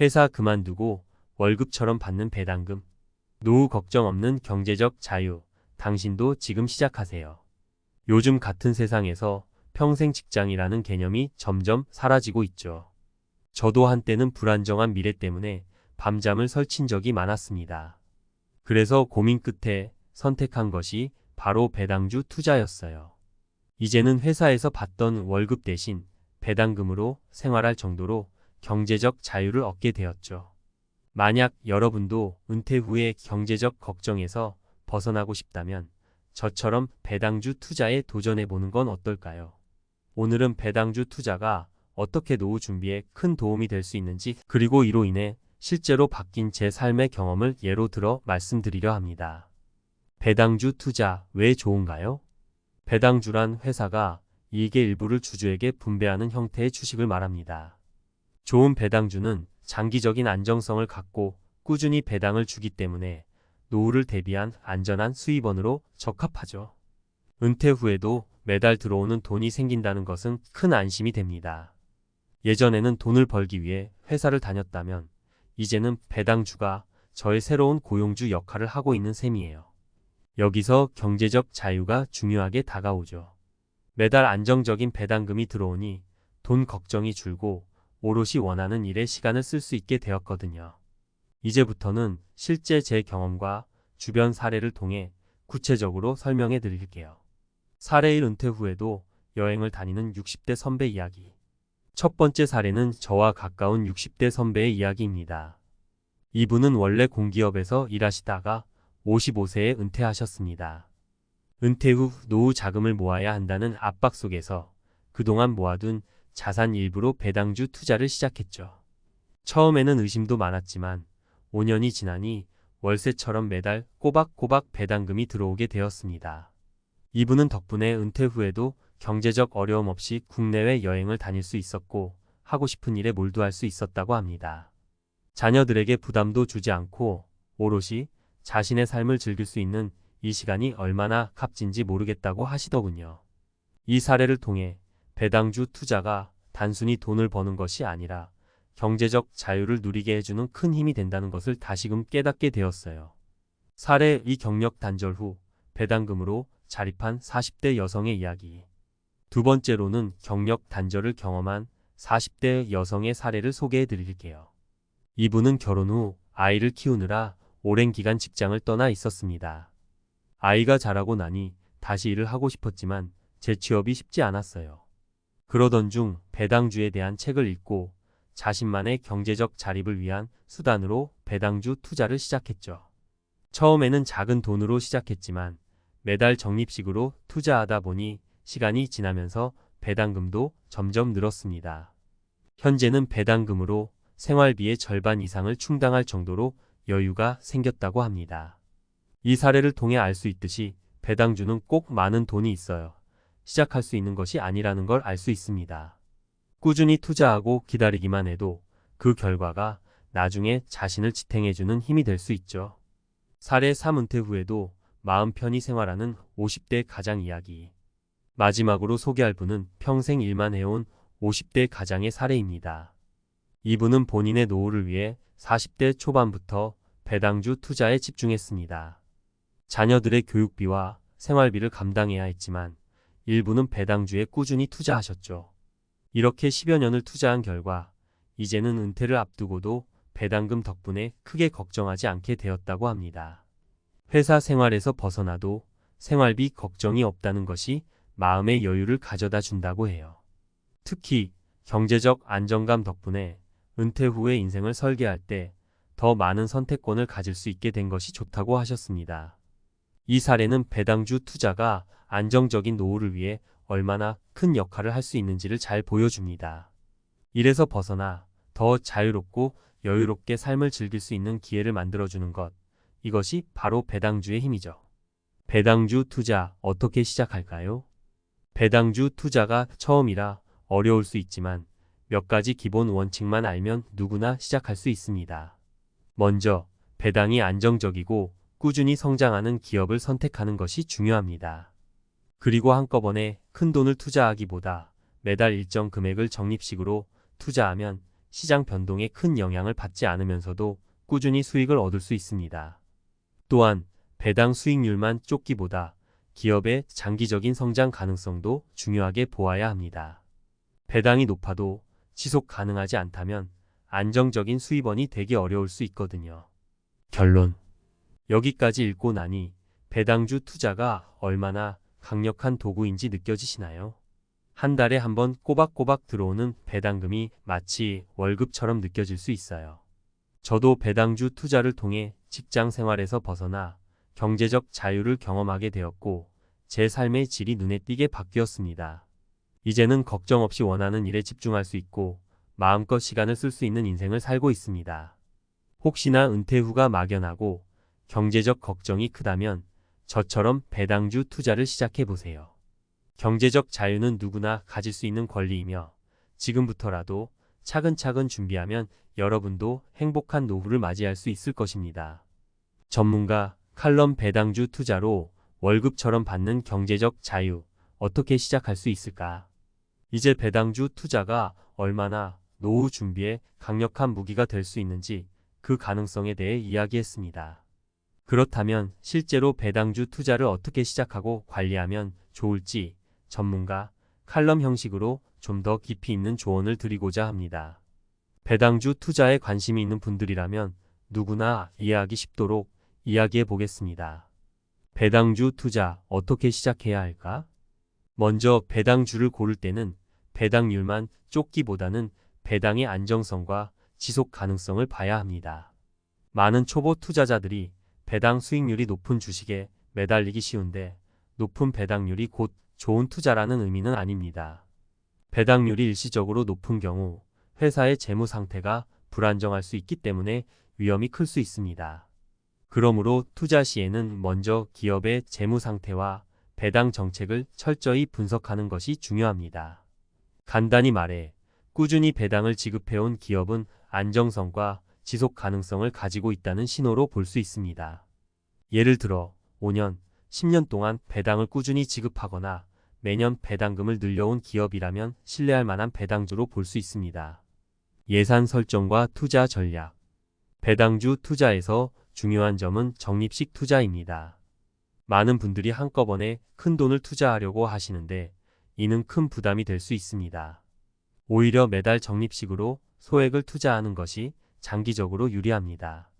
회사 그만두고 월급처럼 받는 배당금. 노후 걱정 없는 경제적 자유. 당신도 지금 시작하세요. 요즘 같은 세상에서 평생 직장이라는 개념이 점점 사라지고 있죠. 저도 한때는 불안정한 미래 때문에 밤잠을 설친 적이 많았습니다. 그래서 고민 끝에 선택한 것이 바로 배당주 투자였어요. 이제는 회사에서 받던 월급 대신 배당금으로 생활할 정도로 경제적 자유를 얻게 되었죠. 만약 여러분도 은퇴 후에 경제적 걱정에서 벗어나고 싶다면 저처럼 배당주 투자에 도전해 보는 건 어떨까요? 오늘은 배당주 투자가 어떻게 노후 준비에 큰 도움이 될 수 있는지 그리고 이로 인해 실제로 바뀐 제 삶의 경험을 예로 들어 말씀드리려 합니다. 배당주 투자 왜 좋은가요? 배당주란 회사가 이익의 일부를 주주에게 분배하는 형태의 주식을 말합니다. 좋은 배당주는 장기적인 안정성을 갖고 꾸준히 배당을 주기 때문에 노후를 대비한 안전한 수입원으로 적합하죠. 은퇴 후에도 매달 들어오는 돈이 생긴다는 것은 큰 안심이 됩니다. 예전에는 돈을 벌기 위해 회사를 다녔다면 이제는 배당주가 저의 새로운 고용주 역할을 하고 있는 셈이에요. 여기서 경제적 자유가 중요하게 다가오죠. 매달 안정적인 배당금이 들어오니 돈 걱정이 줄고 오롯이 원하는 일에 시간을 쓸 수 있게 되었거든요. 이제부터는 실제 제 경험과 주변 사례를 통해 구체적으로 설명해 드릴게요. 사례 1 은퇴 후에도 여행을 다니는 60대 선배 이야기. 첫 번째 사례는 저와 가까운 60대 선배의 이야기입니다. 이분은 원래 공기업에서 일하시다가 55세에 은퇴하셨습니다. 은퇴 후 노후 자금을 모아야 한다는 압박 속에서 그동안 모아둔 자산 일부로 배당주 투자를 시작했죠. 처음에는 의심도 많았지만 5년이 지나니 월세처럼 매달 꼬박꼬박 배당금이 들어오게 되었습니다. 이분은 덕분에 은퇴 후에도 경제적 어려움 없이 국내외 여행을 다닐 수 있었고 하고 싶은 일에 몰두할 수 있었다고 합니다. 자녀들에게 부담도 주지 않고 오롯이 자신의 삶을 즐길 수 있는 이 시간이 얼마나 값진지 모르겠다고 하시더군요. 이 사례를 통해 배당주 투자가 단순히 돈을 버는 것이 아니라 경제적 자유를 누리게 해주는 큰 힘이 된다는 것을 다시금 깨닫게 되었어요. 사례 이 경력 단절 후 배당금으로 자립한 40대 여성의 이야기. 두 번째로는 경력 단절을 경험한 40대 여성의 사례를 소개해 드릴게요. 이분은 결혼 후 아이를 키우느라 오랜 기간 직장을 떠나 있었습니다. 아이가 자라고 나니 다시 일을 하고 싶었지만 재취업이 쉽지 않았어요. 그러던 중 배당주에 대한 책을 읽고 자신만의 경제적 자립을 위한 수단으로 배당주 투자를 시작했죠. 처음에는 작은 돈으로 시작했지만 매달 적립식으로 투자하다 보니 시간이 지나면서 배당금도 점점 늘었습니다. 현재는 배당금으로 생활비의 절반 이상을 충당할 정도로 여유가 생겼다고 합니다. 이 사례를 통해 알 수 있듯이 배당주는 꼭 많은 돈이 있어요. 시작할 수 있는 것이 아니라는 걸 알 수 있습니다. 꾸준히 투자하고 기다리기만 해도 그 결과가 나중에 자신을 지탱해주는 힘이 될 수 있죠. 사례 3 은퇴 후에도 마음 편히 생활하는 50대 가장 이야기. 마지막으로 소개할 분은 평생 일만 해온 50대 가장의 사례입니다. 이분은 본인의 노후를 위해 40대 초반부터 배당주 투자에 집중했습니다. 자녀들의 교육비와 생활비를 감당해야 했지만 일부는 배당주에 꾸준히 투자하셨죠. 이렇게 10여 년을 투자한 결과 이제는 은퇴를 앞두고도 배당금 덕분에 크게 걱정하지 않게 되었다고 합니다. 회사 생활에서 벗어나도 생활비 걱정이 없다는 것이 마음의 여유를 가져다 준다고 해요. 특히 경제적 안정감 덕분에 은퇴 후의 인생을 설계할 때 더 많은 선택권을 가질 수 있게 된 것이 좋다고 하셨습니다. 이 사례는 배당주 투자가 안정적인 노후를 위해 얼마나 큰 역할을 할 수 있는지를 잘 보여줍니다. 이래서 벗어나 더 자유롭고 여유롭게 삶을 즐길 수 있는 기회를 만들어주는 것. 이것이 바로 배당주의 힘이죠. 배당주 투자 어떻게 시작할까요? 배당주 투자가 처음이라 어려울 수 있지만 몇 가지 기본 원칙만 알면 누구나 시작할 수 있습니다. 먼저 배당이 안정적이고 꾸준히 성장하는 기업을 선택하는 것이 중요합니다. 그리고 한꺼번에 큰 돈을 투자하기보다 매달 일정 금액을 적립식으로 투자하면 시장 변동에 큰 영향을 받지 않으면서도 꾸준히 수익을 얻을 수 있습니다. 또한 배당 수익률만 쫓기보다 기업의 장기적인 성장 가능성도 중요하게 보아야 합니다. 배당이 높아도 지속 가능하지 않다면 안정적인 수입원이 되기 어려울 수 있거든요. 결론. 여기까지 읽고 나니 배당주 투자가 얼마나 강력한 도구인지 느껴지시나요? 한 달에 한 번 꼬박꼬박 들어오는 배당금이 마치 월급처럼 느껴질 수 있어요. 저도 배당주 투자를 통해 직장 생활에서 벗어나 경제적 자유를 경험하게 되었고 제 삶의 질이 눈에 띄게 바뀌었습니다. 이제는 걱정 없이 원하는 일에 집중할 수 있고 마음껏 시간을 쓸 수 있는 인생을 살고 있습니다. 혹시나 은퇴 후가 막연하고 경제적 걱정이 크다면 저처럼 배당주 투자를 시작해 보세요. 경제적 자유는 누구나 가질 수 있는 권리이며 지금부터라도 차근차근 준비하면 여러분도 행복한 노후를 맞이할 수 있을 것입니다. 전문가 칼럼 배당주 투자로 월급처럼 받는 경제적 자유 어떻게 시작할 수 있을까? 이제 배당주 투자가 얼마나 노후 준비에 강력한 무기가 될 수 있는지 그 가능성에 대해 이야기했습니다. 그렇다면 실제로 배당주 투자를 어떻게 시작하고 관리하면 좋을지 전문가 칼럼 형식으로 좀 더 깊이 있는 조언을 드리고자 합니다. 배당주 투자에 관심이 있는 분들이라면 누구나 이해하기 쉽도록 이야기해 보겠습니다. 배당주 투자 어떻게 시작해야 할까? 먼저 배당주를 고를 때는 배당률만 쫓기보다는 배당의 안정성과 지속 가능성을 봐야 합니다. 많은 초보 투자자들이 배당 수익률이 높은 주식에 매달리기 쉬운데 높은 배당률이 곧 좋은 투자라는 의미는 아닙니다. 배당률이 일시적으로 높은 경우 회사의 재무 상태가 불안정할 수 있기 때문에 위험이 클 수 있습니다. 그러므로 투자 시에는 먼저 기업의 재무 상태와 배당 정책을 철저히 분석하는 것이 중요합니다. 간단히 말해 꾸준히 배당을 지급해온 기업은 안정성과 지속 가능성을 가지고 있다는 신호로 볼 수 있습니다. 예를 들어 5년, 10년 동안 배당을 꾸준히 지급하거나 매년 배당금을 늘려온 기업이라면 신뢰할 만한 배당주로 볼 수 있습니다. 예산 설정과 투자 전략 배당주 투자에서 중요한 점은 적립식 투자입니다. 많은 분들이 한꺼번에 큰 돈을 투자하려고 하시는데 이는 큰 부담이 될 수 있습니다. 오히려 매달 적립식으로 소액을 투자하는 것이 장기적으로 유리합니다.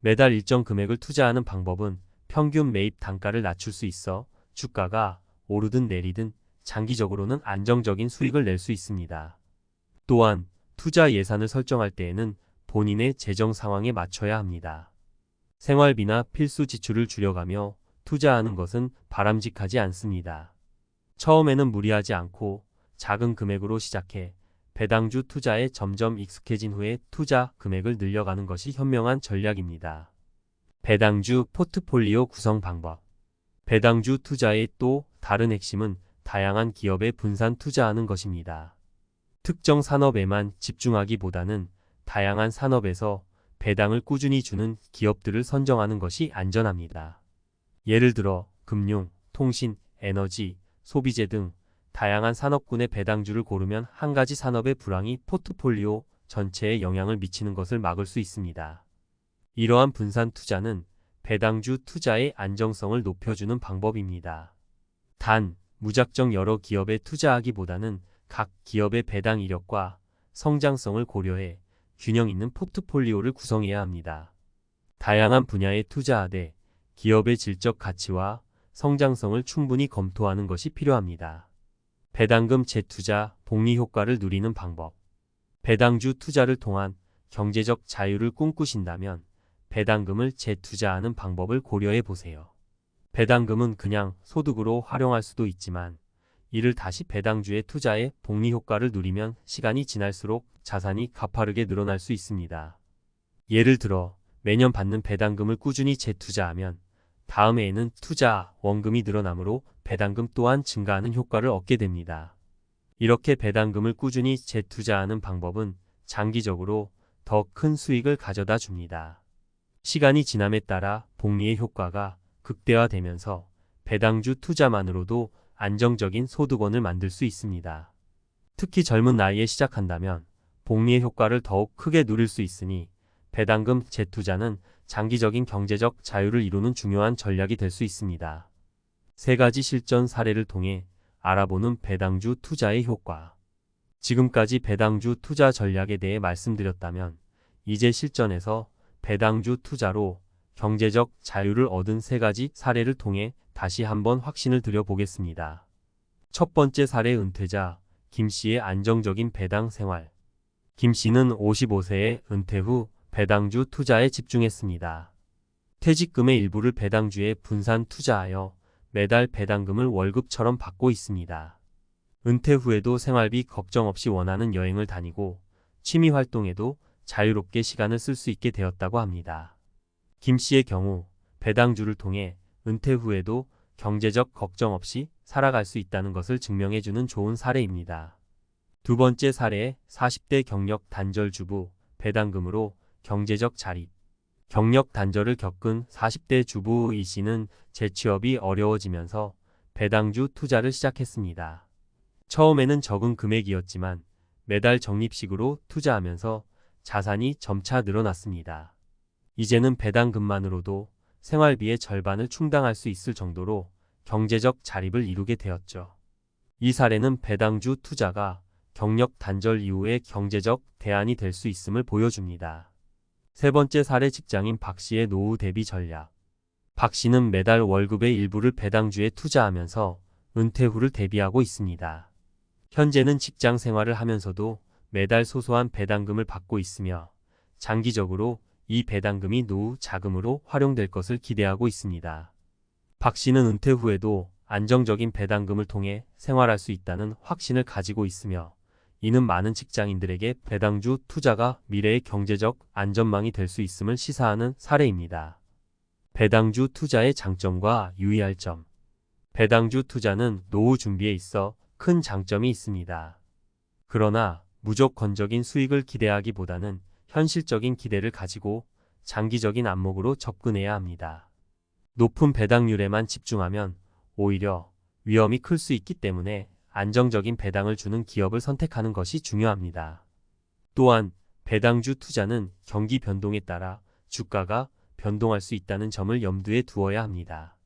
매달 일정 금액을 투자하는 방법은 평균 매입 단가를 낮출 수 있어 주가가 오르든 내리든 장기적으로는 안정적인 수익을 낼 수 있습니다. 또한 투자 예산을 설정할 때에는 본인의 재정 상황에 맞춰야 합니다. 생활비나 필수 지출을 줄여가며 투자하는 것은 바람직하지 않습니다. 처음에는 무리하지 않고 작은 금액으로 시작해 배당주 투자에 점점 익숙해진 후에 투자 금액을 늘려가는 것이 현명한 전략입니다. 배당주 포트폴리오 구성 방법 배당주 투자의 또 다른 핵심은 다양한 기업에 분산 투자하는 것입니다. 특정 산업에만 집중하기보다는 다양한 산업에서 배당을 꾸준히 주는 기업들을 선정하는 것이 안전합니다. 예를 들어 금융, 통신, 에너지, 소비재 등 다양한 산업군의 배당주를 고르면 한 가지 산업의 불황이 포트폴리오 전체에 영향을 미치는 것을 막을 수 있습니다. 이러한 분산 투자는 배당주 투자의 안정성을 높여주는 방법입니다. 단, 무작정 여러 기업에 투자하기보다는 각 기업의 배당 이력과 성장성을 고려해 균형 있는 포트폴리오를 구성해야 합니다. 다양한 분야에 투자하되 기업의 질적 가치와 성장성을 충분히 검토하는 것이 필요합니다. 배당금 재투자, 복리 효과를 누리는 방법. 배당주 투자를 통한 경제적 자유를 꿈꾸신다면 배당금을 재투자하는 방법을 고려해 보세요. 배당금은 그냥 소득으로 활용할 수도 있지만 이를 다시 배당주에 투자해 복리 효과를 누리면 시간이 지날수록 자산이 가파르게 늘어날 수 있습니다. 예를 들어 매년 받는 배당금을 꾸준히 재투자하면 다음 해에는 투자 원금이 늘어나므로 배당금 또한 증가하는 효과를 얻게 됩니다. 이렇게 배당금을 꾸준히 재투자하는 방법은 장기적으로 더 큰 수익을 가져다 줍니다. 시간이 지남에 따라 복리의 효과가 극대화되면서 배당주 투자만으로도 안정적인 소득원을 만들 수 있습니다. 특히 젊은 나이에 시작한다면 복리의 효과를 더욱 크게 누릴 수 있으니 배당금 재투자는 장기적인 경제적 자유를 이루는 중요한 전략이 될 수 있습니다. 세 가지 실전 사례를 통해 알아보는 배당주 투자의 효과. 지금까지 배당주 투자 전략에 대해 말씀드렸다면 이제 실전에서 배당주 투자로 경제적 자유를 얻은 세 가지 사례를 통해 다시 한번 확신을 드려보겠습니다. 첫 번째 사례 은퇴자 김 씨의 안정적인 배당 생활. 김 씨는 55세에 은퇴 후 배당주 투자에 집중했습니다. 퇴직금의 일부를 배당주에 분산 투자하여 매달 배당금을 월급처럼 받고 있습니다. 은퇴 후에도 생활비 걱정 없이 원하는 여행을 다니고 취미 활동에도 자유롭게 시간을 쓸 수 있게 되었다고 합니다. 김 씨의 경우 배당주를 통해 은퇴 후에도 경제적 걱정 없이 살아갈 수 있다는 것을 증명해주는 좋은 사례입니다. 두 번째 사례 40대 경력 단절 주부 배당금으로 경제적 자립. 경력 단절을 겪은 40대 주부 이 씨는 재취업이 어려워지면서 배당주 투자를 시작했습니다. 처음에는 적은 금액이었지만 매달 적립식으로 투자하면서 자산이 점차 늘어났습니다. 이제는 배당금만으로도 생활비의 절반을 충당할 수 있을 정도로 경제적 자립을 이루게 되었죠. 이 사례는 배당주 투자가 경력 단절 이후의 경제적 대안이 될 수 있음을 보여줍니다. 세 번째 사례 직장인 박 씨의 노후 대비 전략. 박 씨는 매달 월급의 일부를 배당주에 투자하면서 은퇴 후를 대비하고 있습니다. 현재는 직장 생활을 하면서도 매달 소소한 배당금을 받고 있으며 장기적으로 이 배당금이 노후 자금으로 활용될 것을 기대하고 있습니다. 박 씨는 은퇴 후에도 안정적인 배당금을 통해 생활할 수 있다는 확신을 가지고 있으며 이는 많은 직장인들에게 배당주 투자가 미래의 경제적 안전망이 될 수 있음을 시사하는 사례입니다. 배당주 투자의 장점과 유의할 점. 배당주 투자는 노후 준비에 있어 큰 장점이 있습니다. 그러나 무조건적인 수익을 기대하기보다는 현실적인 기대를 가지고 장기적인 안목으로 접근해야 합니다. 높은 배당률에만 집중하면 오히려 위험이 클 수 있기 때문에 안정적인 배당을 주는 기업을 선택하는 것이 중요합니다. 또한 배당주 투자는 경기 변동에 따라 주가가 변동할 수 있다는 점을 염두에 두어야 합니다.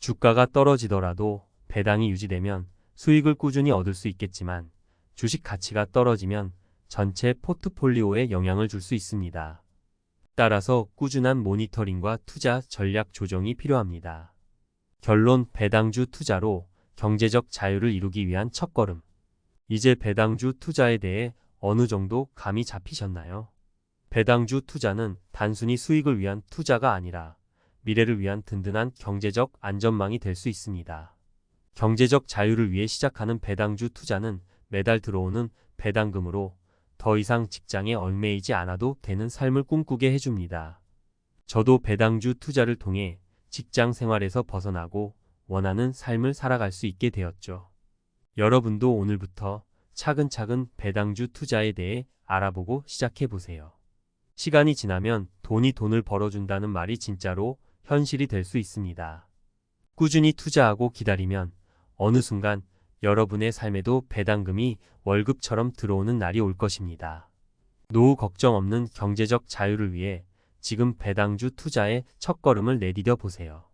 주가가 떨어지더라도 배당이 유지되면 수익을 꾸준히 얻을 수 있겠지만 주식 가치가 떨어지면 전체 포트폴리오에 영향을 줄 수 있습니다. 따라서 꾸준한 모니터링과 투자 전략 조정이 필요합니다. 결론 배당주 투자로 경제적 자유를 이루기 위한 첫걸음. 이제 배당주 투자에 대해 어느 정도 감이 잡히셨나요? 배당주 투자는 단순히 수익을 위한 투자가 아니라 미래를 위한 든든한 경제적 안전망이 될 수 있습니다. 경제적 자유를 위해 시작하는 배당주 투자는 매달 들어오는 배당금으로 더 이상 직장에 얽매이지 않아도 되는 삶을 꿈꾸게 해줍니다. 저도 배당주 투자를 통해 직장 생활에서 벗어나고 원하는 삶을 살아갈 수 있게 되었죠. 여러분도 오늘부터 차근차근 배당주 투자에 대해 알아보고 시작해 보세요. 시간이 지나면 돈이 돈을 벌어준다는 말이 진짜로 현실이 될 수 있습니다. 꾸준히 투자하고 기다리면 어느 순간 여러분의 삶에도 배당금이 월급처럼 들어오는 날이 올 것입니다. 노후 걱정 없는 경제적 자유를 위해 지금 배당주 투자의 첫걸음을 내디뎌 보세요.